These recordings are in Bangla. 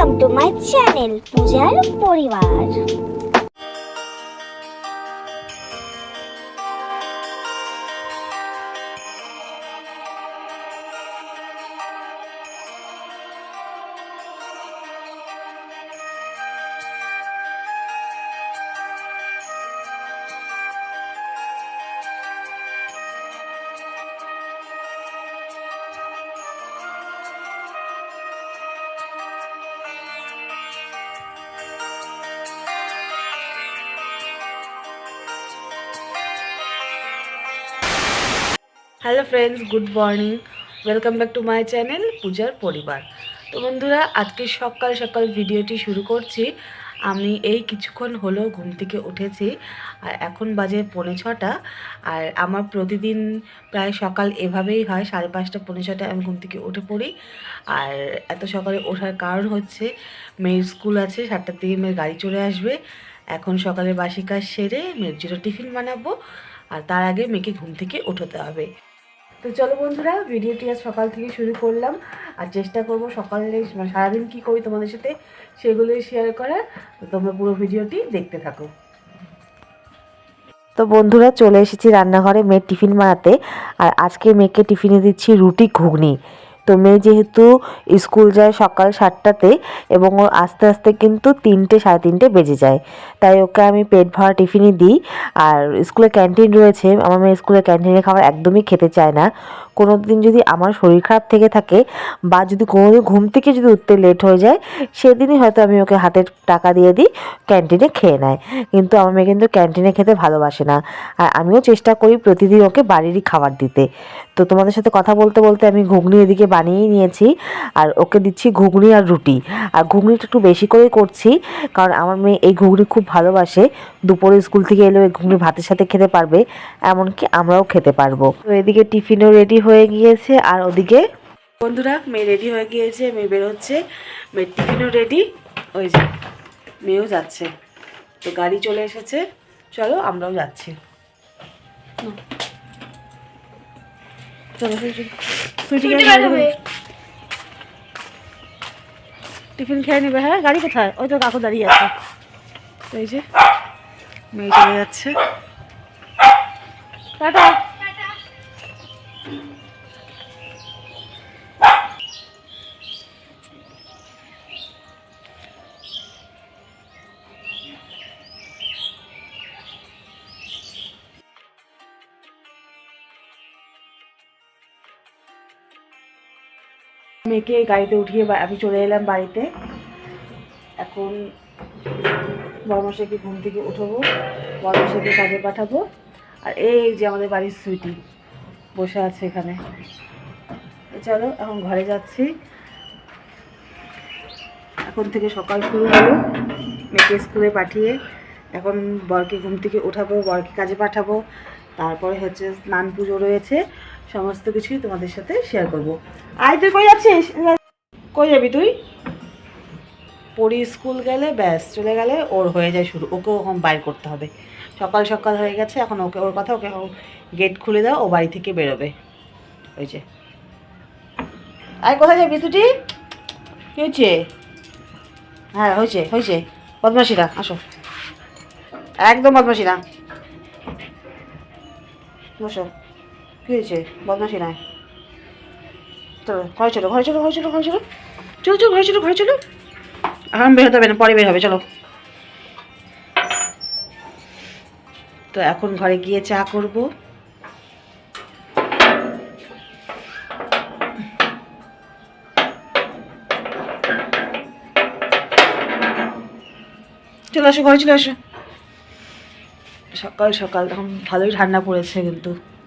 ওয়েলকাম টু মাই চ্যানেল পূজার পরিবার hello friends good morning welcome back to my channel পূজার পরিবার তো বন্ধুরা, আজকে সকাল সকাল ভিডিওটি শুরু করছি। আমি এই কিছুক্ষণ হলো ঘুম থেকে উঠেছি, আর এখন বাজে পৌনে ছটা, আর আমার প্রতিদিন প্রায় সকাল এভাবেই হয়, সাড়ে পাঁচটা, পৌনে ছটায় আমি ঘুম থেকে উঠে পড়ি। আর এত সকালে ওঠার কারণ হচ্ছে, মেয়ের স্কুল আছে, সাতটার দিকে মেয়ের গাড়ি চলে আসবে। এখন সকালে বাসি কাজ সেরে মেয়ের জন্য টিফিন বানাবো, আর তার আগে মেয়েকে ঘুম থেকে উঠোতে হবে। তো চলো বন্ধুরা, ভিডিওটি আজ সকাল থেকে শুরু করলাম। আর চেষ্টা করব সকালে মানে সারাদিন কি করি তোমাদের সাথে সেগুলোই শেয়ার করার। তো তোমরা পুরো ভিডিওটি দেখতে থাকো। তো বন্ধুরা, চলে এসেছি রান্নাঘরে মেয়ের টিফিন বানাতে। আর আজকে মেয়েকে টিফিনে দিচ্ছি রুটি ঘুগনি। তো মেয়ে যেহেতু স্কুল যায় সকাল সাতটাতে এবং ও আস্তে আস্তে কিন্তু তিনটে, সাড়ে তিনটে বেজে যায়। তাই ওকে আমি পেট ভরা টিফিনই দিই। আর স্কুলে ক্যান্টিন রয়েছে। আমার মেয়ে স্কুলে ক্যান্টিনে খাবার একদমই খেতে চায় না। কোনো দিন যদি আমার শরীর খারাপ থেকে থাকে বা যদি কোনোদিন ঘুম থেকে যদি উঠতে লেট হয়ে যায়, সেদিনই হয়তো আমি ওকে হাতের টাকা দিয়ে দিই ক্যান্টিনে খেয়ে নেয়। কিন্তু আমার মেয়ে কিন্তু ক্যান্টিনে খেতে ভালোবাসে না। আর আমিও চেষ্টা করি প্রতিদিন ওকে বাড়িরই খাবার দিতে। তো তোমাদের সাথে কথা বলতে বলতে আমি ঘুগনি এদিকে বানিয়েই নিয়েছি। আর ওকে দিচ্ছি ঘুগনি আর রুটি। আর ঘুগনিটা একটু বেশি করেই করছি, কারণ আমার মেয়ে এই ঘুগনি খুব ভালোবাসে। দুপুরে স্কুল থেকে এলেও এই ঘুগনি ভাতের সাথে খেতে পারবে, এমনকি আমরাও খেতে পারব। তো এদিকে টিফিনও রেডি হয়ে গিয়েছে আর ওদিকে বন্ধুরা মেয়ে রেডি হয়ে গিয়েছে মেয়ে বেরোচ্ছে মেয়ের টিফিনও রেডি ওই যে মেয়েও যাচ্ছে। তো গাড়ি চলে এসেছে। চলো আমরাও যাচ্ছি। চলো টিফিন খেয়ে নেবে হ্যাঁ? গাড়ি কোথায়? ওই তো কাকু দাঁড়িয়ে আছে। এই যে মেয়ে চলে যাচ্ছে। টাটা। মেয়েকে গাড়িতে উঠিয়ে আমি চলে এলাম বাড়িতে। এখন বড়মশাইকে ঘুম থেকে উঠবো বড়মশাইকে কাজে পাঠাবো। আর এই যে আমাদের বাড়ির সুইটি, বসে আছে এখানে। চলো, এখন ঘরে যাচ্ছি। এখন থেকে সকাল শুরু হলো, মেয়েকে স্কুলে পাঠিয়ে। এখন বরকে ঘুম থেকে উঠাবো, বরকে কাজে পাঠাবো। তারপরে হচ্ছে স্নান পুজো রয়েছে। সমস্ত কিছুই তোমাদের সাথে শেয়ার করব। আয় তুই কই যাচ্ছিস? কই যাবি তুই? পড়ি স্কুল গেলে ব্যাস, চলে গেলে ওর হয়ে যায় শুরু। ওকেও এখন বাইর করতে হবে। সকাল সকাল হয়ে গেছে, এখন ওকে, ওর কথা ওকে গেট খুলে দাও, ও বাড়ি থেকে বেরোবে। ওই যে। আয় কোথায় যাবি ছুটি কী হয়েছে হ্যাঁ হয়েছে হয়েছে। বদমাসিরা আসো। একদম বদমাসিরা বসো। কী হয়েছে? বদমাসি নাই। চলো ঘরে চলো ঘরে চলো ঘরে চলো ঘরে চলো। চলো চলো, ঘরে চলো ঘরে চলো। এখন বের হতে হবে না, পরে বের হবে, চলো। তো এখন ঘরে গিয়ে চা করব। চলে আসো, ঘরে চলে আসো। সকাল সকাল, তখন ভালোই ঠান্ডা পড়েছে কিন্তু। তো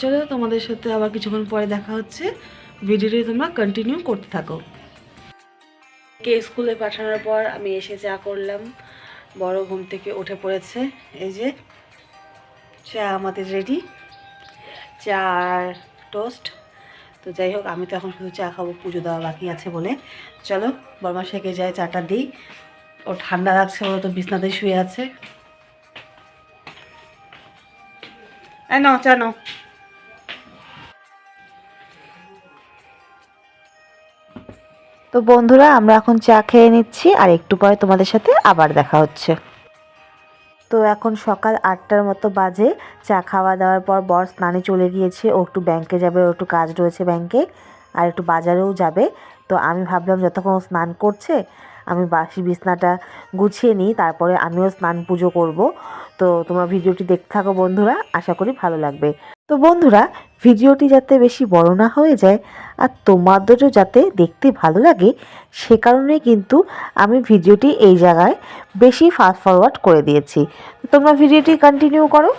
চলো তোমাদের সাথে আবার কিছুক্ষণ পরে দেখা হচ্ছে। ভিডিওটি তোমরা কন্টিনিউ করতে থাকো। কে স্কুলে পাঠানোর পর আমি এসে চা করলাম। বড় ঘুম থেকে উঠে পড়েছে। এই যে চা আমাদের রেডি চা আর টোস্ট তো যাই হোক, আমি তো এখন শুধু চা খাব, পুজো দেওয়া বাকি আছে বলে। চলো, বর্মা শেখে যাই চাটা দিই। ও ঠান্ডা লাগছে ওরা তো বিছনাতেই শুয়ে আছে। নাও, চা নাও। তো বন্ধুরা, আমরা এখন চা খেয়ে নিচ্ছি আর একটু পরে তোমাদের সাথে আবার দেখা হচ্ছে। তো এখন সকাল আটটার মতো বাজে, চা খাওয়া দাওয়ার পর বর স্নানে চলে গিয়েছে, ও একটু ব্যাংকে যাবে ও একটু কাজ রয়েছে ব্যাংকে আর একটু বাজারেও যাবে। তো আমি ভাবলাম, যতক্ষণ স্নান করছে, আমি বাসি বিছনাটা গুছিয়ে নিই, তারপরে আমিও স্নান পুজো করব। তো তোমরা ভিডিওটি দেখতে থাকো বন্ধুরা, আশা করি ভালো লাগবে। তো বন্ধুরা, ভিডিওটি যাতে বেশি বড় না হয়ে যায় আর তোমাদেরও যাতে দেখতে ভালো লাগে, সে কারণে কিন্তু আমি ভিডিওটি এই জায়গায় বেশি ফাস্ট ফরওয়ার্ড করে দিয়েছি। তোমরা ভিডিওটি কন্টিনিউ করো।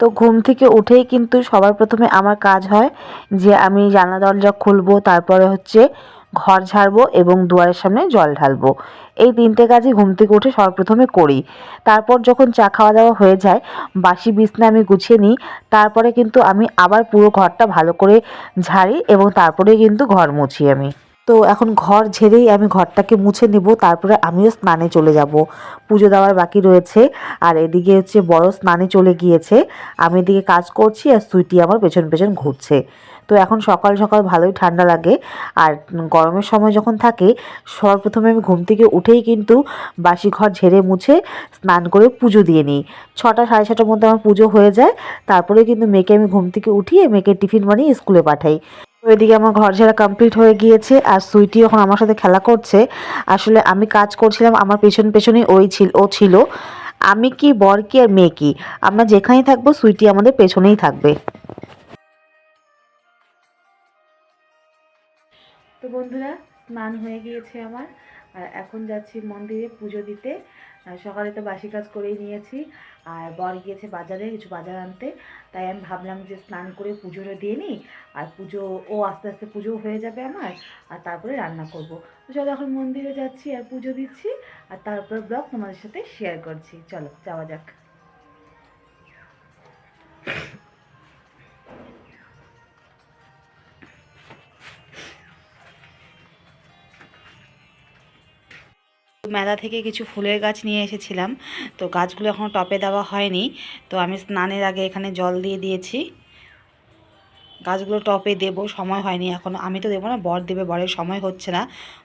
তো ঘুম থেকে উঠেই কিন্তু সবার প্রথমে আমার কাজ হয় যে আমি জানলা দরজা খুলবো, তারপরে হচ্ছে ঘর ঝাড়বো এবং দুয়ারের সামনে জল ঢালবো। এই তিনটে কাজই ঘুম থেকে উঠে সর্বপ্রথমে করি। তারপর যখন চা খাওয়া দাওয়া হয়ে যায়, বাসি বিছনা আমি গুছিয়ে নিই, তারপরে কিন্তু আমি আবার পুরো ঘরটা ভালো করে ঝাড়ি এবং তারপরে কিন্তু ঘর মুছি আমি। তো এখন ঘর ঝেড়েই আমি ঘরটাকে মুছে নেব, তারপরে আমিও স্নানে চলে যাব। পুজো দেওয়ার বাকি রয়েছে, আর এদিকে হচ্ছে বড় স্নানে চলে গিয়েছে। আমি এদিকে কাজ করছি আর সুইটি আমার পেছন পেছন ঘুরছে। তো এখন সকাল সকাল ভালোই ঠান্ডা লাগে, আর গরমের সময় যখন থাকে, সর্বপ্রথমে আমি ঘুম থেকে উঠেই কিন্তু বাসি ঘর ঝেড়ে মুছে স্নান করে পুজো দিয়ে নিই। ছটা সাড়ে ছটার মধ্যে আমার পুজো হয়ে যায়, তারপরে কিন্তু মেয়েকে আমি ঘুম থেকে উঠিয়ে মেয়েকে টিফিন বানিয়ে স্কুলে পাঠাই। এদিকে আমার ঘর ঝাড়া কমপ্লিট হয়ে গিয়েছে আর সুইটি এখন আমার সাথে খেলা করছে। আসলে আমি কাজ করছিলাম, আমার পেছন পেছনেই ওই ছিল, ও ছিল। আমি কি, বর কি আর মেয়ে কি? আমরা যেখানেই থাকব, সুইটি আমাদের পেছনেই থাকবে। তো বন্ধুরা, স্নান হয়ে গিয়েছে আমার। আর এখন যাচ্ছি মন্দিরে পুজো দিতে। সকালে তো বাসি কাজ করেই নিয়েছি, আর বর গিয়েছে বাজারে কিছু বাজার আনতে, তাই আমি ভাবলাম যে স্নান করে পুজোটা দিয়ে নিই, আর পুজো, ও আস্তে আস্তে পুজো হয়ে যাবে আমার, আর তারপরে রান্না করব। তো চলো এখন মন্দিরে যাচ্ছি আর পুজো দিচ্ছি, আর তারপর ব্লগ তোমাদের সাথে শেয়ার করছি। চলো, যাওয়া যাক। মেলা থেকে কিছু ফুলের গাছ নিয়ে এসেছিলাম। তো গাছগুলো এখনও টপে দেওয়া হয়নি। তো আমি স্নানের আগে এখানে জল দিয়ে দিয়েছি। গাছগুলো টপে দেবো, সময় হয়নি এখন। আমি তো দেবো না, বর দেবে, বরের সময় হচ্ছে না।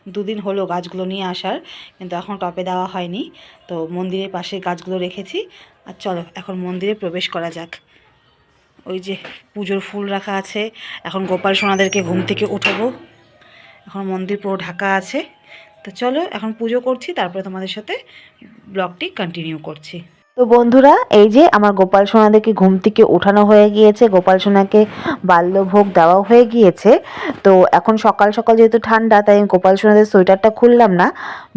দুদিন হলো গাছগুলো নিয়ে আসার, কিন্তু এখন টপে দেওয়া হয়নি। তো মন্দিরের পাশে গাছগুলো রেখেছি। আর চলো, এখন মন্দিরে প্রবেশ করা যাক। ওই যে পুজোর ফুল রাখা আছে। এখন গোপাল সোনাদেরকে ঘুম থেকে উঠাবো। এখন মন্দির পুরো ঢাকা আছে। তো চলো এখন পুজো করছি তারপরে তোমাদের সাথে ব্লগটি কন্টিনিউ করছি। তো বন্ধুরা, এই যে আমার গোপাল সোনাদেরকে ঘুম থেকে ওঠানো হয়ে গিয়েছে, গোপাল সোনাকে বাল্যভোগ দেওয়া হয়ে গিয়েছে। তো এখন সকাল সকাল যেহেতু ঠান্ডা, তাই গোপাল সোনাদের সোয়েটারটা খুললাম না।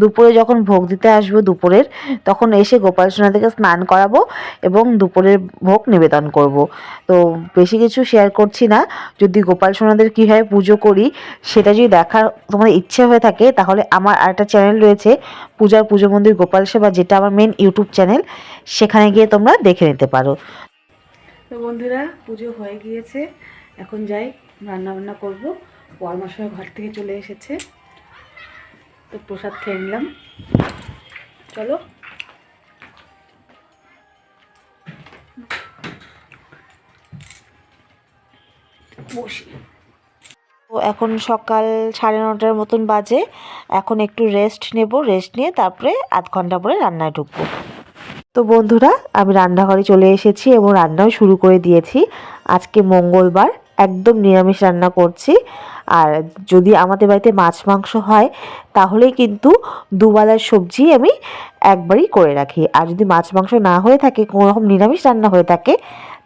দুপুরে যখন ভোগ দিতে আসব দুপুরের, তখন এসে গোপাল সোনাদেরকে স্নান করাবো এবং দুপুরের ভোগ নিবেদন করব। তো বেশি কিছু শেয়ার করছি না। যদি গোপাল সোনাদের কীভাবে পুজো করি, সেটা যদি দেখার তোমাদের ইচ্ছে হয়ে থাকে, তাহলে আমার আরেকটা চ্যানেল রয়েছে, পূজার পুজো মন্দির গোপাল সেবা, যেটা আমার মেন ইউটিউব চ্যানেল সেখানে গিয়ে তোমরা দেখে নিতে পারো। তো বন্ধুরা পুজো হয়ে গিয়েছে। এখন যাই রান্না বান্না করব। পরমাশয় ঘর থেকে চলে এসেছে। তো প্রসাদ খেয়ে নিলাম। চলো। বসি। তো এখন সকাল সাড়ে নটার মতন বাজে। এখন একটু রেস্ট নেব। রেস্ট নিয়ে তারপরে আধ ঘণ্টা পরে রান্নায় ঢুকবো। তো বন্ধুরা আমি রান্নাঘরে চলে এসেছি এবং রান্নাও শুরু করে দিয়েছি। আজকে মঙ্গলবার একদম নিরামিষ রান্না করছি। আর যদি আমাদের বাড়িতে মাছ, মাংস হয়, তাহলেই কিন্তু দুবেলার সবজি আমি একবারই করে রাখি। আর যদি মাছ, মাংস না হয়ে থাকে, কোনো রকম নিরামিষ রান্না হয়ে থাকে,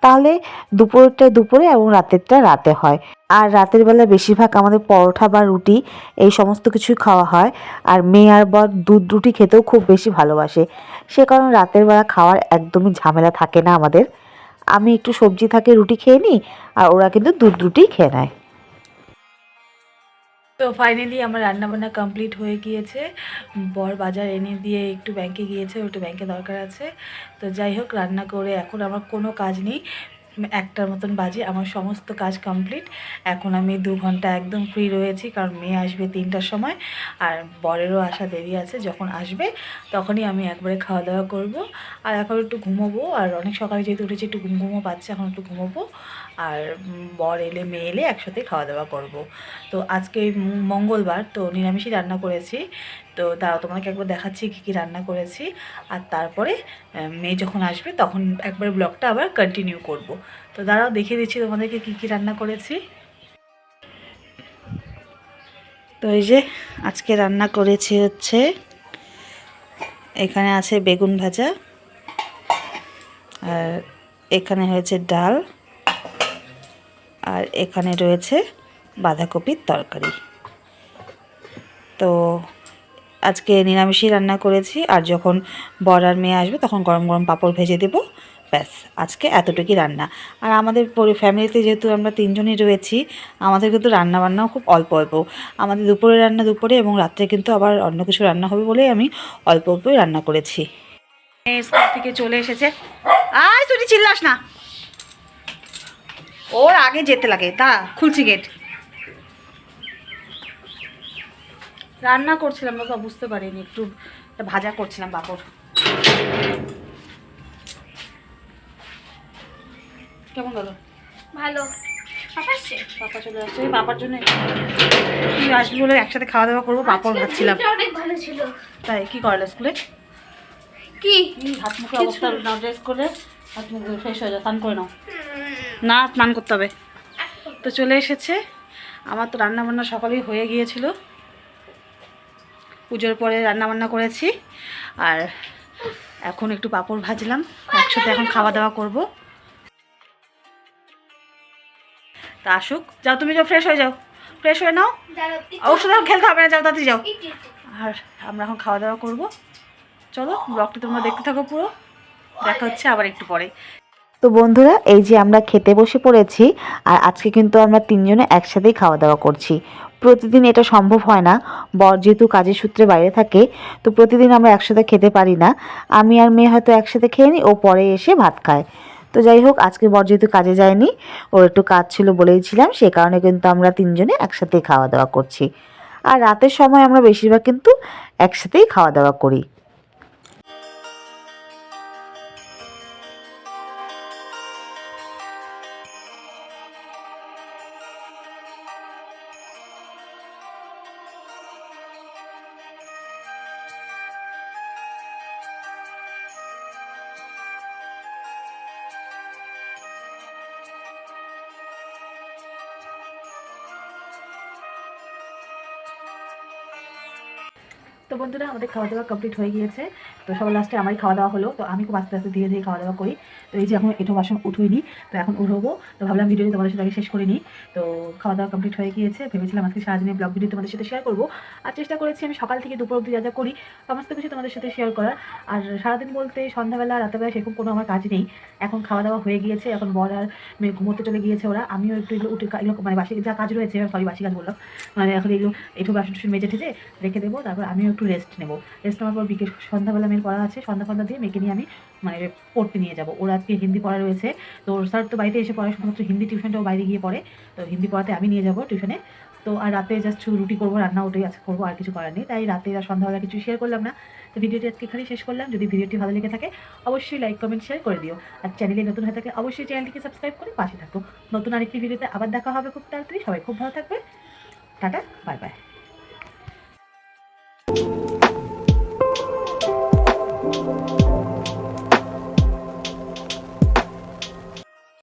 তাহলে দুপুরেরটা দুপুরে এবং রাতেরটা রাতে হয়। আর রাতের বেলা বেশিরভাগ আমাদের পরোটা বা রুটি এই সমস্ত কিছুই খাওয়া হয়। আর মেয়ে আর বর দুধ, রুটি খেতেও খুব বেশি ভালোবাসে। সে কারণে রাতের বেলা খাওয়ার একদমই ঝামেলা থাকে না আমাদের। আমি একটু সবজি থাকে, রুটি খেয়ে নিই, আর ওরা কিন্তু দুধ রুটি খেয়ে নেয়। তো ফাইনালি আমার রান্নাবান্না কমপ্লিট হয়ে গিয়েছে। বর বাজার এনে দিয়ে একটু ব্যাংকে গিয়েছে একটু ব্যাংকে দরকার আছে। তো যাই হোক, রান্না করে এখন আমার কোনো কাজ নেই। একটার মতন বাজে আমার সমস্ত কাজ কমপ্লিট এখন আমি দু ঘণ্টা একদম ফ্রি রয়েছি, কারণ মেয়ে আসবে তিনটার সময়, আর বরেরও আসা দেরি আছে, যখন আসবে তখনই আমি একবারে খাওয়া দাওয়া করব। আর এখন একটু ঘুমোবো, আর অনেক সকালে যেহেতু উঠেছি, একটু ঘুম ঘুমো পাচ্ছে, এখন একটু ঘুমোবো। আর বর এলে, মেয়ে এলে একসাথে খাওয়া দাওয়া করব। তো আজকে মঙ্গলবার, তো নিরামিষই রান্না করেছি। তো দাঁড়াও তোমাকে একবার দেখাচ্ছি কী কী রান্না করেছি। আর তারপরে মেয়ে যখন আসবে তখন একবার ব্লগটা আবার কন্টিনিউ করব। তো দাঁড়াও, দেখিয়ে দিচ্ছি তোমাদেরকে কী কী রান্না করেছি। তো এই যে আজকে রান্না করেছি হচ্ছে, এখানে আছে বেগুন ভাজা, আর এখানে হয়েছে ডাল। এখানে রয়েছে বাঁধাকপির তরকারি। তো আজকে নিরামিষই রান্না করেছি, আর যখন বর আর মেয়ে আসবে তখন গরম গরম পাঁপড় ভেজে দেবো। ব্যাস, আজকে এতটুকুই রান্না। আর আমাদের ফ্যামিলিতে যেহেতু আমরা তিনজনই রয়েছি, আমাদের কিন্তু রান্না বান্নাও খুব অল্প অল্প। আমাদের দুপুরে রান্না দুপুরে এবং রাত্রে কিন্তু আবার অন্য কিছু রান্না হবে বলেই আমি অল্প অল্পই রান্না করেছি। স্কুল থেকে চলে এসেছে। আয়, তুই চিল্লাস না। ওর আগে যেতে লাগে। দাঁড়া খুলছি গেট রান্না করছিলাম বাবা বুঝতে পারিনি একটু ভাজা করছিলাম বাপর কেমন গেল ভালো। পাপাচ্ছে পাপা চলে আসছে এই জন্য। তুই আসবি বলে একসাথে খাওয়া দাওয়া করব পাপড় ভাবছিলাম অনেক ভালো ছিল। তাই কি করলে স্কুলে? কি? এই হাত মুখে অবস্থা ড্রেস করে হাত মুখ ফ্রেশ হয়ে যাও স্নান করে নাও। না, স্নান করতে হবে। তো চলে এসেছে। আমার তো রান্না বান্না সকালেই হয়ে গিয়েছিল। পুজোর পরে রান্নাবান্না করেছি। আর এখন একটু পাঁপড় ভাজলাম। একসাথে এখন খাওয়া দাওয়া করব। তা আসুক। যাও, তুমি যাও ফ্রেশ হয়ে যাও। ফ্রেশ হয়ে নাও। তখন খেলতে হবে না। যাও, তাড়াতাড়ি যাও। আর আমরা এখন খাওয়া দাওয়া করব। চলো ব্লগটা তোমরা দেখতে থাকো পুরো। দেখা হচ্ছে আবার একটু পরে। তো বন্ধুরা, এই যে আমরা খেতে বসে পড়েছি আর আজকে কিন্তু আমরা তিনজনে একসাথেই খাওয়া দাওয়া করছি। প্রতিদিন এটা সম্ভব হয় না, বর যেহেতু কাজের সূত্রে বাইরে থাকে, তো প্রতিদিন আমরা একসাথে খেতে পারি না। আমি আর মেয়ে হয়তো একসাথে খেয়ে নিই, ও পরে এসে ভাত খায়। তো যাই হোক, আজকে বর যেহেতু কাজে যায়নি ওর একটু কাজ ছিল বলেইছিলাম সে কারণে কিন্তু আমরা তিনজনে একসাথেই খাওয়া দাওয়া করছি। আর রাতের সময় আমরা বেশিরভাগ কিন্তু একসাথেই খাওয়া দাওয়া করি। তো বন্ধুরা, আমাদের খাওয়া দাওয়া কমপ্লিট হয়ে গিয়েছে। তো সবার লাস্টে আমারই খাওয়া দাওয়া হলো। তো আমি খুব আস্তে আস্তে ধীরে ধীরে খাওয়া দাওয়া করি। তো এই যে এখন এটো বাসন উঠোইনি, তো এখন উঠবো। তো ভাবলাম ভিডিওটি তোমাদের সাথে আগে শেষ করে নিই। তো খাওয়া দাওয়া কমপ্লিট হয়ে গিয়েছে। ভেবেছিলাম আজকে সারাদিনের ব্লগ ভিডিও তোমাদের সাথে শেয়ার করব। আর চেষ্টা করেছি আমি সকাল থেকে দুপুর অবধি যা যা করি, সমস্ত কিছু তোমাদের সাথে শেয়ার করার। আর সারাদিন বলতে সন্ধ্যাবেলা রাতেবেলা সেরকম কোনো আমার কাজ নেই। এখন খাওয়া দাওয়া হয়ে গিয়েছে। এখন বর আর মেয়ে ঘুমোতে চলে গিয়েছে ওরা। আমিও একটু এগুলো উঠে এগুলো মানে বাসি যা কাজ রয়েছে সরি বাসি কাজ বললাম। মানে এখন এগুলো একটু বাসন মেজে ঠেজে রেখে দেবো। তারপর আমিও একটু রেস্ট নেব। রেস্ট নেওয়ার পর বিকেল সন্ধ্যাবেলা মেয়ের পড়া আছে সন্ধ্যা ফন্ধ্যা দিয়ে মেয়েকে নিয়ে আমি মানে পড়তে নিয়ে যাব। ওর আজকে হিন্দি পড়া রয়েছে। তো ওর স্যার তো বাড়িতে এসে পড়ে শুধুমাত্র হিন্দি টিউশনটাও বাইরে গিয়ে পড়ে। তো হিন্দি পড়াতে আমি নিয়ে যাব টিউশনে তো আর রাতে জাস্ট রুটি করব, রান্না ওটাই আজকে করব, আর কিছু করার নেই। তাই রাতে আর সন্ধ্যাবেলা কিছু শেয়ার করলাম না। তো ভিডিওটি আজকে এখানেই শেষ করলাম। যদি ভিডিওটি ভালো লেগে থাকে, অবশ্যই লাইক কমেন্ট শেয়ার করে দিও। আর চ্যানেলে নতুন হয়ে থাকে, অবশ্যই চ্যানেলটিকে সাবস্ক্রাইব করে পাশে থাকো। নতুন আরেকটি ভিডিওতে আবার দেখা হবে খুব তাড়াতাড়ি। সবাই খুব ভালো থাকবে। Tata bye bye